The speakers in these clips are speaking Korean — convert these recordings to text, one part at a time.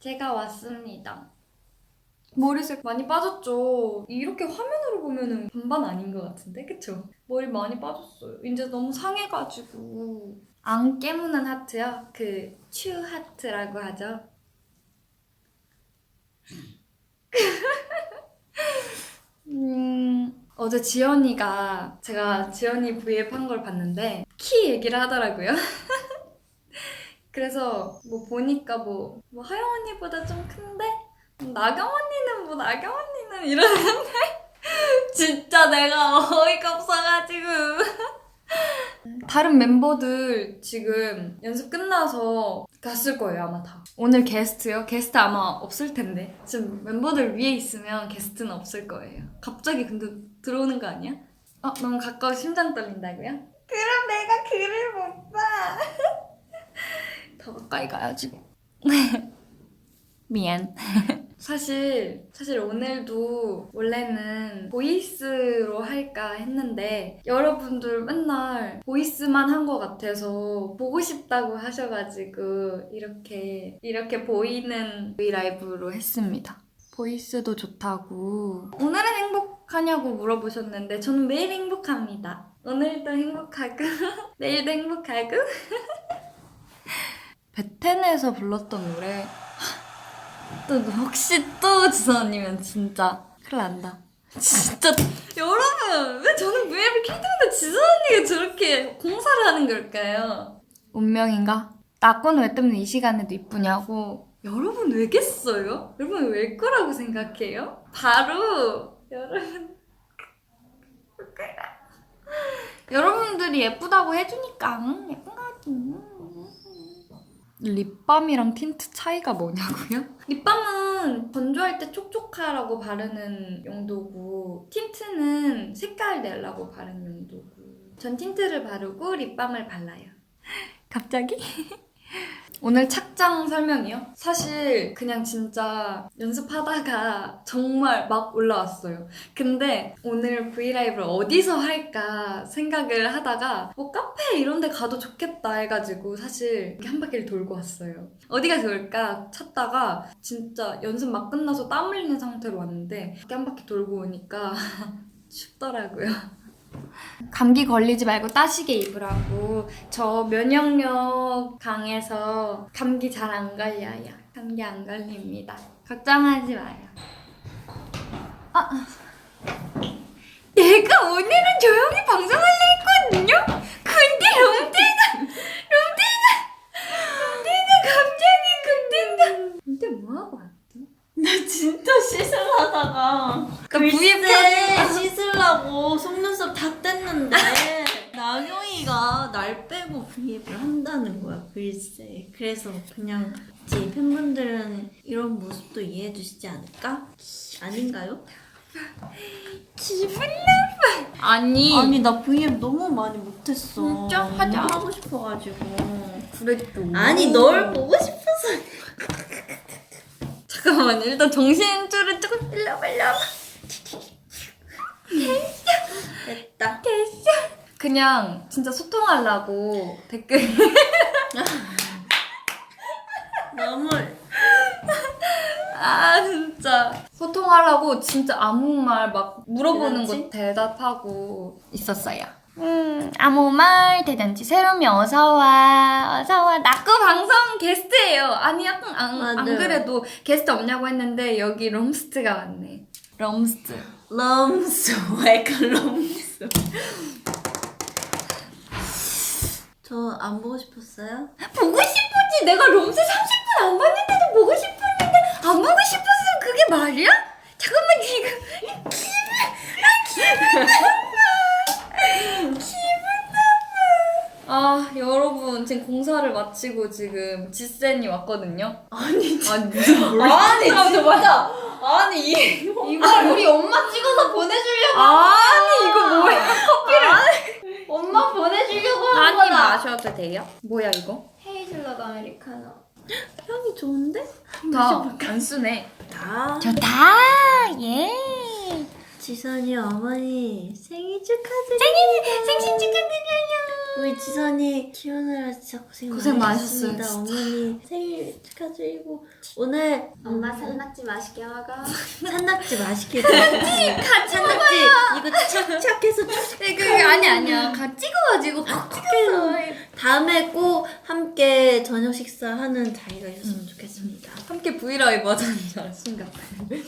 제가 왔습니다. 머리색 많이 빠졌죠? 이렇게 화면으로 보면은 반반 아닌 것 같은데? 그쵸? 머리 많이 빠졌어요. 이제 너무 상해가지고. 안 깨무는 하트요? 그, 추 하트라고 하죠. 음, 어제 지연이가, 제가 지연이 V앱 한 걸 봤는데, 키 얘기를 하더라고요. 그래서 뭐 보니까 뭐, 뭐 하영 언니보다 좀 큰데? 나경 언니는 뭐 나경 언니는 이러는데 진짜 내가 어이가 없어가지고 다른 멤버들 지금 연습 끝나서 갔을 거예요 아마 다 오늘 게스트요? 게스트 아마 없을 텐데 지금 멤버들 위에 있으면 게스트는 없을 거예요 갑자기 근데 들어오는 거 아니야? 어 너무 가까워 심장 떨린다고요? 그럼 내가 글을 못 봐. 더 가까이 가야지. 미안. 사실 사실 오늘도 원래는 보이스로 할까 했는데 여러분들 맨날 보이스만 한 것 같아서 보고 싶다고 하셔가지고 이렇게 이렇게 보이는 V 라이브로 했습니다. 보이스도 좋다고. 오늘은 행복하냐고 물어보셨는데 저는 매일 행복합니다. 오늘도 행복하고 내일도 행복하고. 베텐에서 불렀던 노래 또 혹시 또 지선이면 진짜 큰일 난다. 진짜 여러분 왜 저는 왜 이렇게 힘든데 지선 언니가 저렇게 공사를 하는 걸까요? 운명인가? 나건 왜 때문에 이 시간에도 이쁘냐고 여러분 왜겠어요? 여러분 왜 거라고 생각해요? 바로 여러분 여러분들이 예쁘다고 해주니까 응, 예쁜 거지 립밤이랑 틴트 차이가 뭐냐고요? 립밤은 건조할 때 촉촉하라고 바르는 용도고 틴트는 색깔 내려고 바르는 용도고 전 틴트를 바르고 립밤을 발라요 갑자기? 오늘 착장 설명이요? 사실 그냥 진짜 연습하다가 정말 막 올라왔어요. 근데 오늘 브이라이브를 어디서 할까 생각을 하다가 뭐 카페 이런 데 가도 좋겠다 해가지고 사실 이렇게 한 바퀴를 돌고 왔어요. 어디가 좋을까 찾다가 진짜 연습 막 끝나서 땀 흘리는 상태로 왔는데 이렇게 한 바퀴 돌고 오니까 춥더라고요. 감기 걸리지 말고 따시게 입으라고. 저 면역력 강해서 감기 잘 안 걸려요. 감기 안 걸립니다. 걱정하지 마요. 아, 내가 오늘은 조용히 방송하려 했거든요? 근데 롬디가, 롬디가, 롬디가 갑자기 근데가. 근데 뭐하고 왔지? 나 진짜 씻으려다가 그 V앱 글쎄 씻으려고 속 눈썹 다 뗐는데 나경이가 날 빼고 V앱을 한다는 거야 글쎄 그래서 그냥 제 팬분들은 이런 모습도 이해해 주시지 않을까? 아닌가요? 기분 나빠. 아니. 아니 나 V앱 너무 많이 못했어 진짜? 하자. 너무 하고 싶어가지고 그랬죠. 아니 널 보고 싶어서 잠깐만 일단 정신줄을 조금 일러봐 일러봐 됐다. 됐어. 그냥 진짜 소통하려고 댓글. 너무 아 진짜. 소통하려고 진짜 아무 말 막 물어보는 대잔치? 거 대답하고 있었어요. 음 아무 말 대잔치 새롬이 어서와. 어서와. 낙구 방송 게스트예요. 아니 약간 안, 안 맞아요. 그래도 게스트 없냐고 했는데 여기 럼스트가 왔네. 럼스트 럼스 약간 럼스 저 안 보고 싶었어요? 보고 싶었지. 내가 롬스 30분 안 봤는데도 보고 싶었는데 안 보고 싶었으면 그게 말이야? 잠깐만 지금 기분 아 기분 나빠. 기분 나빠. 아 여러분 지금 공사를 마치고 지금 지센이 왔거든요. 아니 아니 무슨 뭘? 아니 진짜. 아 니 이 이걸 우리 엄마 찍어서 보내주려고. 아니 이거 뭐야? 커피를 엄마 보내주려고 한 많이 거다. 마셔도 돼요? 뭐야 이거? 헤이즐넛 아메리카노 향이 좋은데? 다 안 쓰네. 다 좋다. 예. 지선이 어머니 생일 축하드립니다 생신 축하드려요. 우리 지선이 키우느라 진짜 고생, 고생 많으셨습니다. 어머니 생일 축하드리고 오늘 엄마 산낙지 맛있게 먹어. 산낙지 맛있게 드세요. 산낙지 이거 착착 해서 네, 그게 아니 아니야. 가 찍어가지고 팍 찍어서. 다음에 꼭 함께 저녁 식사하는 자리가 있었으면 좋겠습니다. 함께 브이라이브 하자는 순간.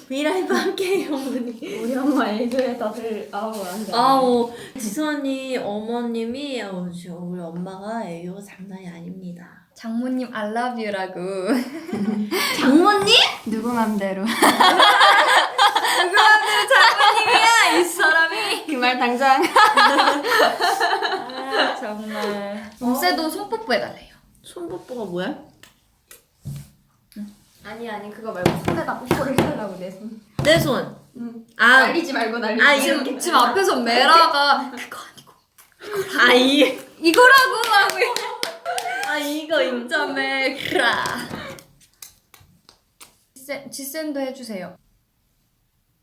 브이라이브 함께해요 어머니. 우리 엄마 애교에 다들 아우 안 돼. 아우 지선이 어머님이 어, 저 우리 엄마가 애교가 장난이 아닙니다. 장모님 알라뷰라고. 장모님? 누구 맘대로. 장모님이야 이 사람이. 그 말 당장. 아 정말. 롬새도 손뽀뽀 해달래요. 손뽀뽀가 뭐야? 아니 아니 그거 말고 손에다 뽀뽀를 해달라고 내 손. 내 손. 응. 아, 날리지 말고 날리지. 아, 말고. 이렇게. 지금 지금 앞에서 메라가 그거 아니고 아 이. 이거라고 하고 아 이거 메라. 지센 지센도 해주세요.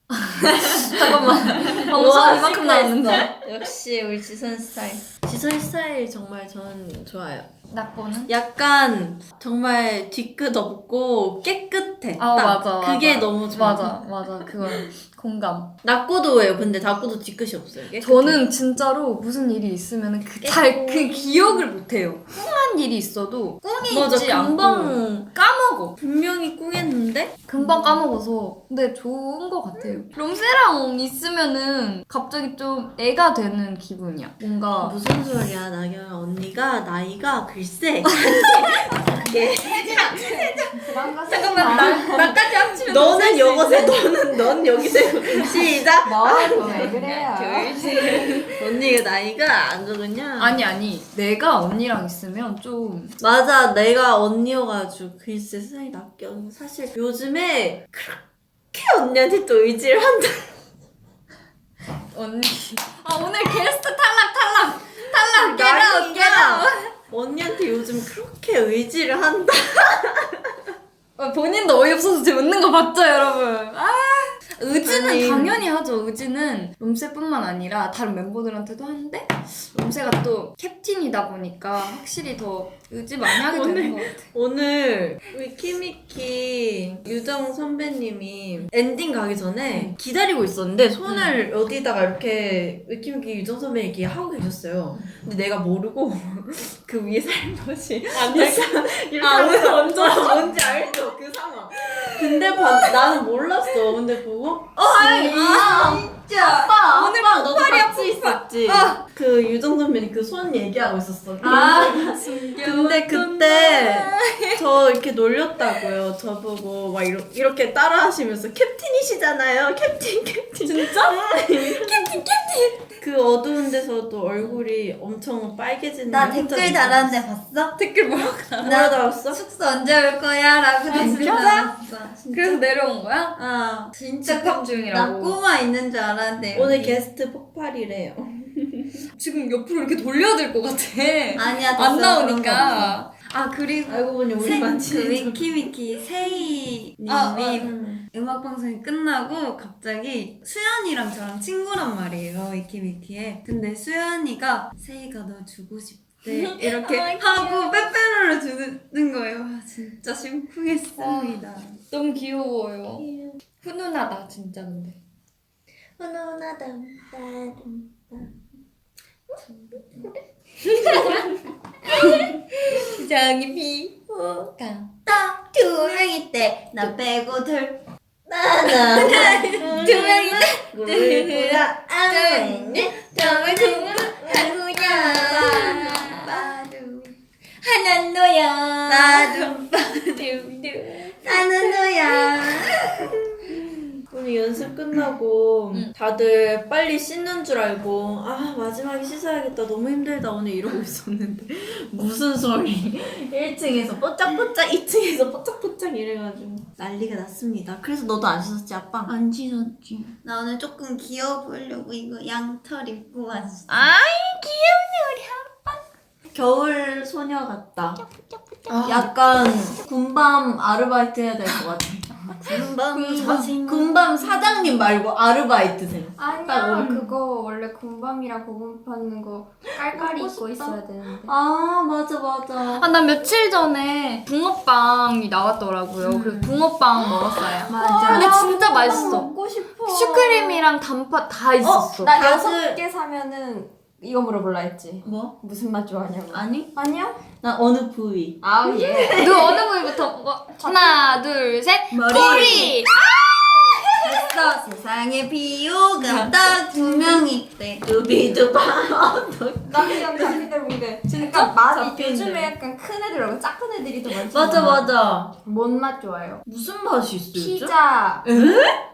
잠깐만. 방송 이만큼 나왔는데. 역시 우리 지선 스타일. 지선 스타일 정말 저는 좋아요. 나 거는? 약간 정말 뒤끝 없고 깨끗해. 아 딱. 맞아. 그게 맞아. 너무 좋아. 맞아 맞아 그건 공감. 낙고도예요. 근데 낙고도 뒤끝이 없어요. 깨끗해. 저는 진짜로 무슨 일이 있으면 그잘그 그 기억을 못해요. 꿍한 일이 있어도 꿍이 맞아 있지 않고 금방 까먹어. 분명히 꿍했는데 금방 까먹어서 근데 좋은 것 같아요. 롬세랑 있으면은 갑자기 좀 애가 되는 기분이야. 뭔가 무슨 소리야 나경 언니가 나이가 글쎄 그런 거 잠깐만 나 나까지 합치면 너는 여기서 너는 넌 여기서 시작. 너왜 그래요? 언니가 나이가 안 좋으냐? 아니 아니. 내가 언니랑 있으면 좀 맞아. 내가 언니여가지고 글쎄 세상에 낚여 사실 요즘에 그렇게 언니한테 또 의지를 한다. 언니. 아 오늘 게스트 탈락 탈락. 탈락. 깨라 나이가 깨라 언니한테 요즘 그렇게 의지를 한다. 어, 본인도 어이없어서 지금 웃는 거 봤죠 여러분? 아 의지는 아니. 당연히 하죠 의지는 롬세뿐만 아니라 다른 멤버들한테도 하는데 롬세가 또 캡틴이다 보니까 확실히 더 의지 많이 하게 되는 것 같아 오늘 우리 키미키 유정 선배님이 엔딩 가기 전에 기다리고 있었는데 손을 어디다가 이렇게 우리 키미키 유정 선배 이렇게 하고 계셨어요. 근데 내가 모르고 그 위에 살포시 약간 이렇게 아, 하면서 얹어 뭔지 알죠 그 상황. 근데 봐, 나는 몰랐어. 근데 보고 어 아이, 진짜 아빠 오늘 아빠 너도 폭발이야, 같이 폭발. 있었지. 아. 그 유정 선배님 그 손 얘기하고 있었어. 아 근데 그때 저 이렇게 놀렸다고요. 저보고 막 이러, 이렇게 따라하시면서 캡틴이시잖아요. 캡틴 캡틴. 진짜? 캡틴 캡틴. 그 어두운 데서도 얼굴이 엄청 빨개지는 나 게 댓글. 달았는데 봤어? 댓글 뭐라고 뭐라 달았어? 숙소 언제 올 거야? 라고 댓글 진짜? 달았어. 그래서 내려온 거야? 어. 진짜 나 cap중이라고 꼬마 있는 줄 알았는데. 오늘 여기. 게스트 폭발이래요. 지금 옆으로 이렇게 돌려야 될 것 같아 아니야, 됐어. 안 그런 거 없어. 나오니까 아 그리고 알고 보니 세, 우리만 그 친해져. 위키위키 세이님이 아, 아, 음. 음악 방송이 끝나고 갑자기 수연이랑 저랑 친구란 말이에요 위키위키에 근데 수연이가 세이가 너 주고 싶대 이렇게 하고 빼빼로를 주는 거예요 와, 진짜 심쿵했습니다 너무 귀여워요 훈훈하다 진짜 근데 훈훈하다. 기장이 비호가. 두 명이 때나 빼고 둘. 나나 두 명이 누구나 아무네 정말 궁금하구냐 하나는 너야. 나도 나는 너야 오늘 연습 끝나고 응. 다들 빨리 씻는 줄 알고 아 마지막에 씻어야겠다. 너무 힘들다. 오늘 이러고 있었는데 무슨 소리. 1층에서 뽀짝뽀짝 2층에서 뽀짝뽀짝 이래가지고. 난리가 났습니다. 그래서 너도 안 씻었지 아빠? 안 찢었지. 나 오늘 조금 귀여워 보이려고 이거 양털 입고 왔어. 겨울 소녀 같다. 아, 약간 군밤 아르바이트 해야 될 것 같아. 군밤. 사, 군밤 사장님 말고 아르바이트생. 딱 아니야 오늘. 그거 원래 군밤이랑 고군 파는 거 깔깔이 먹고 입고 싶다. 있어야 되는데 아 맞아 맞아. 아, 난 며칠 전에 붕어빵이 나왔더라고요. 그래서 붕어빵 먹었어요. 맞아 근데 진짜 맛있어. 먹고 싶어 슈크림이랑 단팥 다 있었어. 나 여섯 개 사면은 이거 물어볼라 했지 뭐? 무슨 맛 좋아하냐고 아니? 아니야? 나 어느 부위? 아우 예 너 어느 부위부터 먹어? 하나, 둘, 셋. 머리. 꼬리! 됐어 세상에 비호가 딱 두 명이 때 두비두바 나 그냥 자기들 본게 진짜 맛이 잡히는데. 요즘에 약간 큰 애들 말고 작은 애들이 더 많지 맞아 맞아 뭔맛 좋아해요? 무슨 맛이 있어 요즘? 피자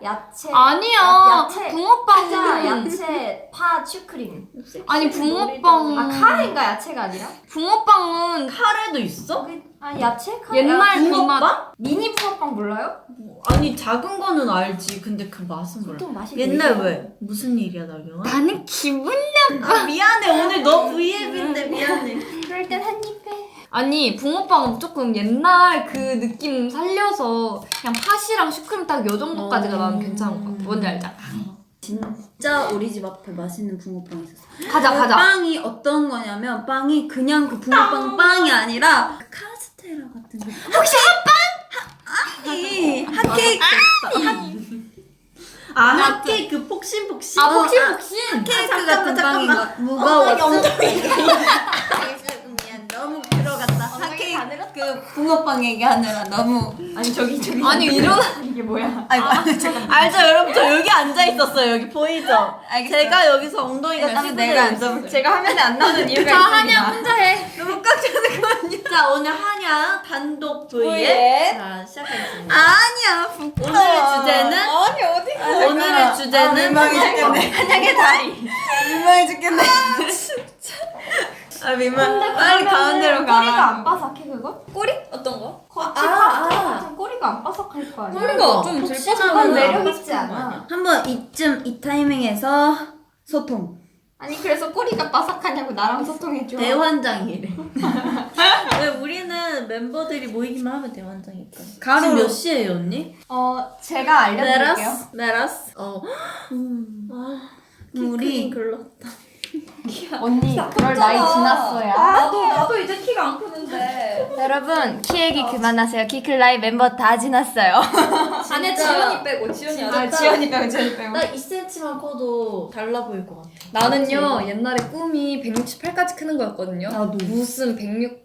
야채 아니야. 야- 야채. 피자 붕어빵은. 야채 파 슈크림 아니, 붕어빵. 아 카레인가 야채가 아니라? 붕어빵은 카레도 있어? 아 야채? 카레 옛날 그 맛. 붕어빵? 미니 붕어빵 몰라요? 아니 작은 거는 알지. 근데 그 맛은 몰라. 보통 맛이 옛날 되게 왜? 무슨 일이야 나경아? 나는 기분 아 미안해. 오늘 너 V앱인데 미안해. 그럴 땐 한 입에 아니 붕어빵은 조금 옛날 그 느낌 살려서 그냥 팥이랑 슈크림 딱 요 정도까지가 나는 괜찮은 것 같아. 뭔지 알잖아. 진짜 우리 집 앞에 맛있는 붕어빵 있었어. 가자 그 가자. 빵이 어떤 거냐면 빵이 그냥 그 붕어빵 빵이 아니라 그 카스테라 같은 거 혹시 핫빵? 아니 핫케이크 아 핫케이크 폭신폭신 아 폭신폭신 케이크 같은 빵인 거 너무 들어갔다 핫케이크 그 붕어빵 얘기하느라 너무 아니 저기 저기. 아니 이런 이게 뭐야? 아이고 알죠 여러분 저 여기 앉아 있었어요. 여기 보이죠? 제가 여기서 엉덩이가 씹혀져 내가 있어요. 제가 화면에 안 나오는 이유가 자 있습니다. 한양 혼자 해. 너무 꽉 차는 자 오늘 한야 단독 V에 자 시작하겠습니다. 아니야 부끄러워. 오늘의 주제는? 아니 어디 오늘의 주제는 민망해 죽겠네. 한양의 다리. 민망해 죽겠네 아 민망 빨리 가운데로 가 꼬리가 안 바삭해 그거? 꼬리? 어떤 거? 거치 아, 파스타 아. 같은 꼬리가 안 바삭할 거 아니야 꼬리가 좀 질퍽한. 매력 있지 않아 한번 이쯤 이 타이밍에서 소통 아니 그래서 꼬리가 바삭하냐고 나랑 소통해줘 대환장이래 왜 우리는 멤버들이 모이기만 하면 대환장일까 가로 몇 시에요 언니? 어 제가 알려드릴게요 메라스 메라스 어 음. 아, 우리 글렀다 언니 그럴 나이 지났어요. 나도 나도 이제 키가 안 크는데. 여러분 키 얘기 그만하세요. 키클라이 멤버 다 지났어요. 안에 지연이 빼고 지연이 아 지연이 빼고 지연이 빼고. 나 2cm만 커도 달라 보일 것 같아. 나는요 옛날에 꿈이 168까지 크는 거였거든요. 나도. 무슨 106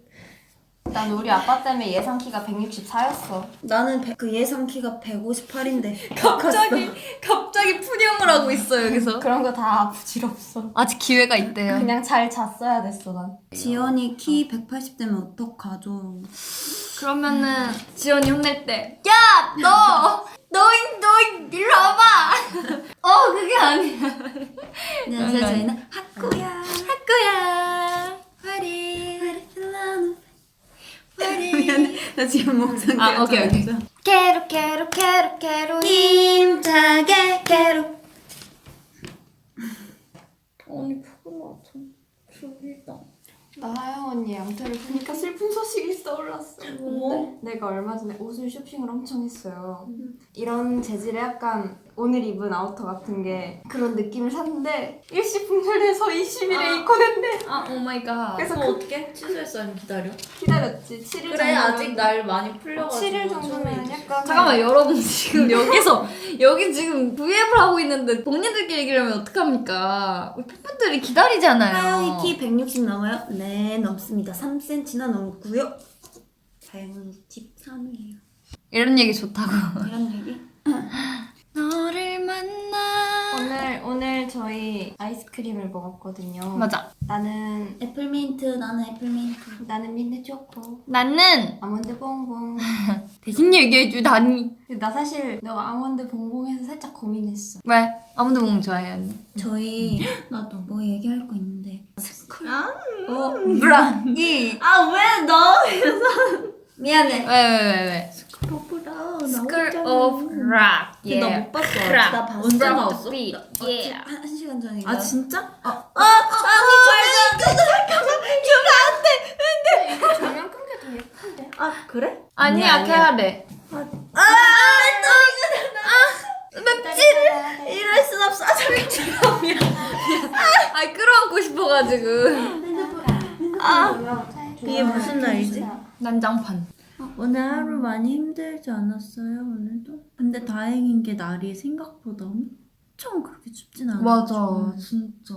난 우리 아빠 때문에 예상 키가 164였어. 나는 배- 그 예상 키가 158인데 갑자기 갑자기 푸념을 하고 있어 여기서. 그런 거 다 부질없어. 아직 기회가 있대요. 그냥 잘 잤어야 됐어 난. 지연이 키 180 되면 어떡하죠? 그러면은 지연이 혼낼 때 야! 너! 너, 너 일로 와봐! 어 그게 아니야. 안녕하세요 저희는 학구야. 할 거야. 화리 미안해. 나 지금 목상 아 오케이 오케이. 깨로 깨로 깨로 깨로 힘차게 깨로. 언니 푸른 같은 졸리다 나. 하영 언니. 양털을 보니까 슬픈 소식이 떠올랐어. 뭐? 내가 얼마 전에 옷을 쇼핑을 엄청 했어요. 이런 재질의 약간 오늘 입은 아우터 같은 게 그런 느낌을 샀는데 일시풍절돼서 20일에 입고 된대 아 오 마이 갓. 그래서 그럼 그 어떻게? 취소했어 아니면 기다려? 기다렸지. 7일 그래 정도면 아직 날 많이 풀려가지고 7일 정도면 약간 잠깐만 여러분 지금 여기서 여기 지금 V앱을 하고 있는데 본인들끼리 얘기를 하면 어떡합니까? 우리 팬분들이 기다리잖아요. 하영이 키160 넘어요? 네 넘습니다. 3cm나 넘고요 다영이 13이에요. 이런 얘기 좋다고. 이런 얘기? 너를 만나. 오늘 오늘 저희 아이스크림을 먹었거든요. 맞아. 나는 애플민트 나는 애플민트. 나는 민트 초코. 나는 아몬드 봉봉. 대신 얘기해줘 나니 나 사실 너 아몬드 봉봉해서 살짝 고민했어. 왜? 아무도 못 좋아해 언니? 저희 나도 뭐 얘기할 거 있는데. 스쿨. 어? 브라기 아왜 너? 미안해. 왜, 왜, 왜, 왜. 오프라 Skirt 예. 나못 봤어. 락. 나 봤어. 언제 나왔어? 예. 한 시간 전인가? 아 진짜? 아, 아, 아, 아, 잠깐만, 잠깐만, 이거 안 돼. 이거 전면 끊게 더 예쁜데? 아 그래? 아니야, 아니야. 캐하래. 아, 또 이거 나 맵찔. 이럴 순 없어. 아, 잠깐만. 아, 끌어안고 싶어가지고. 그, 아, 이게 무슨 날이지? 난장판. 오늘 하루 많이 힘들지 않았어요, 오늘도? 근데 다행인 게 날이 생각보다 엄청 그렇게 춥진 않았죠. 맞아, 진짜.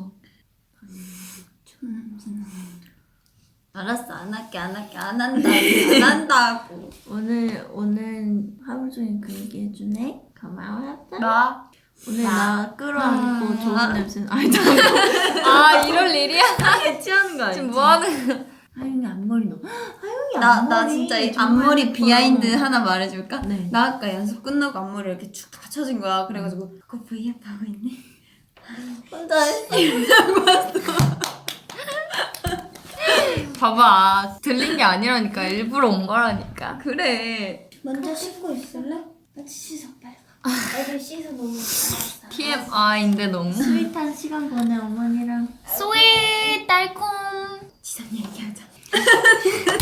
알았어, 안 할게, 안 할게, 안 한다, 안 한다고. 오늘, 오늘 하루 종일 그 얘기 해주네? 고마워. 나? 오늘 나 끌어안고 좋은 냄새, 아니, 아 이럴 일이야? 나게 취하는 거 아니지? 지금 뭐 하는 거야? 하영이 앞머리 너무, 나. 나 진짜 이 앞머리. 비하인드 하나 말해줄까? 네. 나 아까 연습 끝나고 앞머리 이렇게 쭉 받쳐진 거야. 그래가지고 그거 V앱 하고 있네. 혼자 했어. 봐봐 들린 게 아니라니까 일부러 온 거라니까. 그래. 먼저 씻고 있을래? 같이 씻어, 빨리. 애들 씻어 너무 잘했어. TMI인데 너무. 스윗한 시간 보내, 어머니랑. 스윗 달콤. 지선 얘기하자.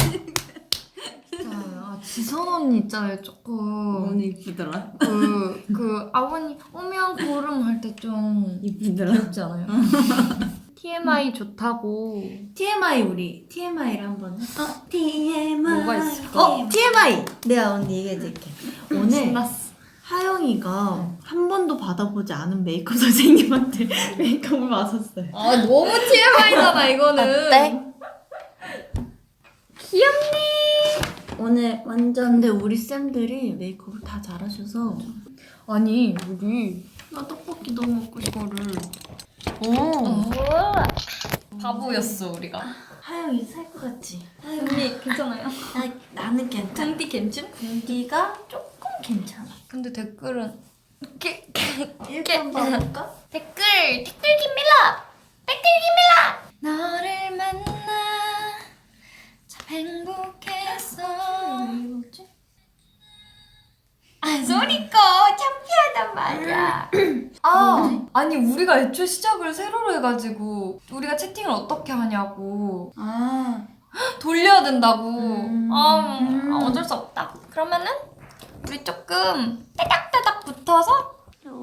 아, 지선 언니 있잖아요 조금. 너무 이쁘더라. 그, 그 아버님 오면 고름 할 때 좀 이쁘더라. 귀엽지 않아요? TMI 좋다고. TMI 우리 TMI를 한번 해. 어, TMI. 뭐가 있을까? 어, TMI. 내가 언니 얘기해줄게. 오늘 신났어. 하영이가 한 번도 받아보지 않은 메이크업 선생님한테 메이크업을 맡았어요. 아 너무 TMI잖아 이거는. 어때? 오늘 완전 근데 우리 쌤들이 메이크업을 다 잘하셔서 아니 우리 나 떡볶이 너무 먹고 싶어. 이거를 오. 바보였어 우리가. 하영이 살 것 같지? 언니 괜찮아요? 나, 나는 괜찮아. 등띠 괜찮? 여기가 조금 괜찮아. 근데 댓글은 이렇게 일단 봐볼까? 댓글 댓글 김밀라 댓글 김밀라 너를 만나 참 행복했어 아 소리꺼 창피하단 말이야. 아 아니 우리가 애초에 시작을 세로로 해가지고 우리가 채팅을 어떻게 하냐고. 아. 돌려야 된다고. 음. 아, 음. 아, 어쩔 수 없다. 그러면은 우리 조금 따닥따닥 붙어서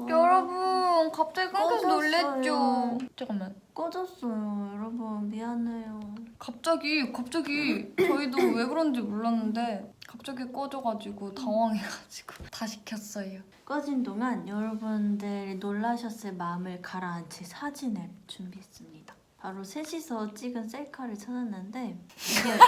여러분 갑자기 끊겨서 꺼졌어요. 놀랬죠 잠깐만 꺼졌어요. 여러분 미안해요. 갑자기 갑자기 저희도 왜 그런지 몰랐는데 갑자기 꺼져가지고 당황해가지고 다시 켰어요 꺼진 동안 여러분들이 놀라셨을 마음을 가라앉힐 사진을 준비했습니다. 바로 셋이서 찍은 셀카를 찾았는데 이게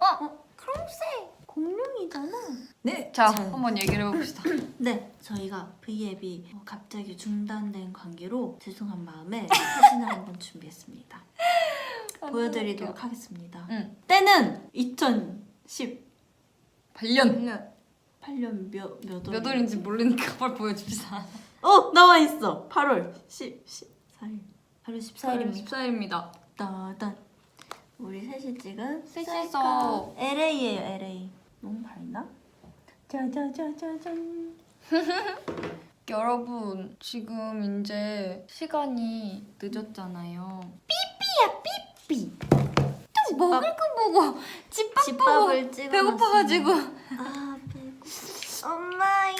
어? 크롬색 공룡이잖아. 네 자 자. 한번 얘기를 해봅시다 네, 저희가 V앱이 갑자기 중단된 관계로 죄송한 마음에 사진을 한번 준비했습니다. 보여드리도록 하겠습니다. 응. 때는 2018년 8년 몇, 몇, 몇 월인지 모르니까 빨리 보여줍시다 어 나와 있어. 8월 10, 14일. 8월 14일입니다. 14일입니다 따단. 우리 셋이 찍은 셋이서. LA예요 LA. 너무 밝나? 짜자자자잔. 여러분 지금 이제 시간이 늦었잖아요 삐. 또 먹을 거 보고 집밥 보고 집밥을 찍어. 배고파가지고 아 배고. 엄마잉.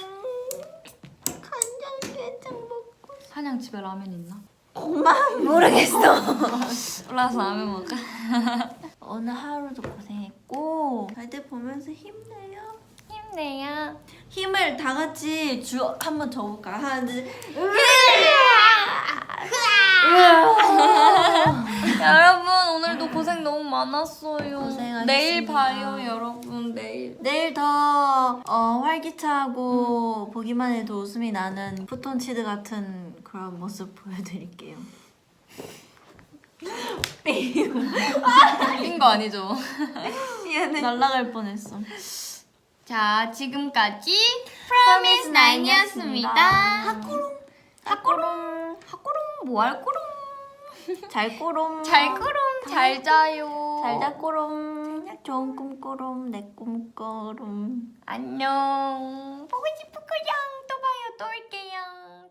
간장게장 먹고. 한양 집에 라면 있나? 고마워. 모르겠어. 올라서 라면 먹을까? 오늘 하루도 고생했고 잘때 보면서 힘내요. 힘내요 힘을 다 같이 주 한번 줘볼까? 하나 둘. 여러분 오늘도 고생 너무 많았어요 고생하셨습니다. 내일 봐요 여러분 내일 내일 더 어, 활기차고 보기만 해도 웃음이 나는 푸톤치드 같은 그런 모습 보여드릴게요. 틀린 거 아니죠? 미안해. 날라갈 뻔했어. 자 지금까지 프로미스 나인이었습니다. 하꾸롱. 하꾸롱. 하꾸롱. 뭐 할 꾸롱? 잘 꼬롬. 잘 꾸롱 잘 자요. 잘자 꼬롬. 좋은 꿈 꼬롬. 내꿈 꼬롬. 안녕. 보고 싶을 거야 또 봐요. 또 올게요